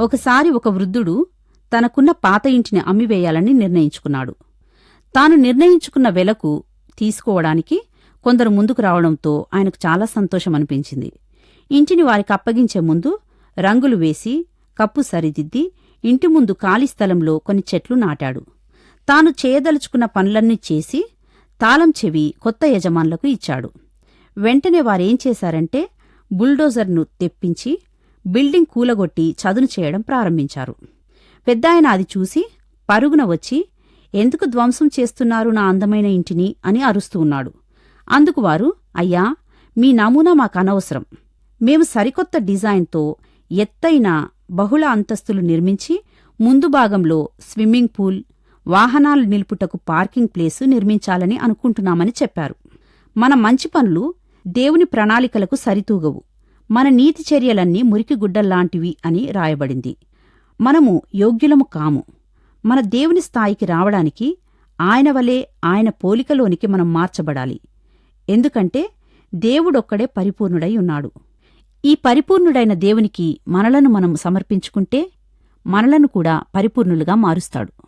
ఒకసారి ఒక వృద్ధుడు తనకున్న పాత ఇంటిని అమ్మివేయాలని నిర్ణయించుకున్నాడు. తాను నిర్ణయించుకున్న వెలకు తీసుకోవడానికి కొందరు ముందుకు రావడంతో ఆయనకు చాలా సంతోషం అనిపించింది ఇంటిని వారికి అప్పగించే ముందు రంగులు వేసి కప్పు సరిదిద్ది ఇంటి ముందు ఖాళీ స్థలంలో కొన్ని చెట్లు నాటాడు. తాను చేయదలుచుకున్న పనులన్నీ చేసి తాళం చెవి కొత్త యజమానులకు ఇచ్చాడు. వెంటనే వారేం చేశారంటే బుల్డోజర్ను తెప్పించి బిల్డింగ్ కూలగొట్టి చదును చేయడం ప్రారంభించారు. పెద్దాయన అది చూసి పరుగున వచ్చి ఎందుకు ధ్వంసం చేస్తున్నారు నా అందమైన ఇంటిని? అని అరుస్తూ ఉన్నాడు. అందుకు వారు అయ్యా మీ నమూనా మాకు అనవసరం. మేము సరికొత్త డిజైన్తో ఎత్తైన బహుళ అంతస్తులు నిర్మించి ముందు భాగంలో స్విమ్మింగ్ పూల్ వాహనాలు నిలుపుటకు పార్కింగ్ ప్లేసు నిర్మించాలని అనుకుంటున్నామని చెప్పారు. మన మంచి పనులు దేవుని ప్రణాళికలకు సరితూగవు. మన నీతి చర్యలన్నీ మురికిగుడ్డల్లాంటివి అని రాయబడింది. మనము యోగ్యులము కాము. మన దేవుని స్థాయికి రావడానికి ఆయన వలె ఆయన పోలికలోనికి మనం మార్చబడాలి. ఎందుకంటే దేవుడొక్కడే పరిపూర్ణుడై ఉన్నాడు ఈ పరిపూర్ణుడైన దేవునికి మనలను మనం సమర్పించుకుంటే మనలను కూడా పరిపూర్ణులుగా మారుస్తాడు.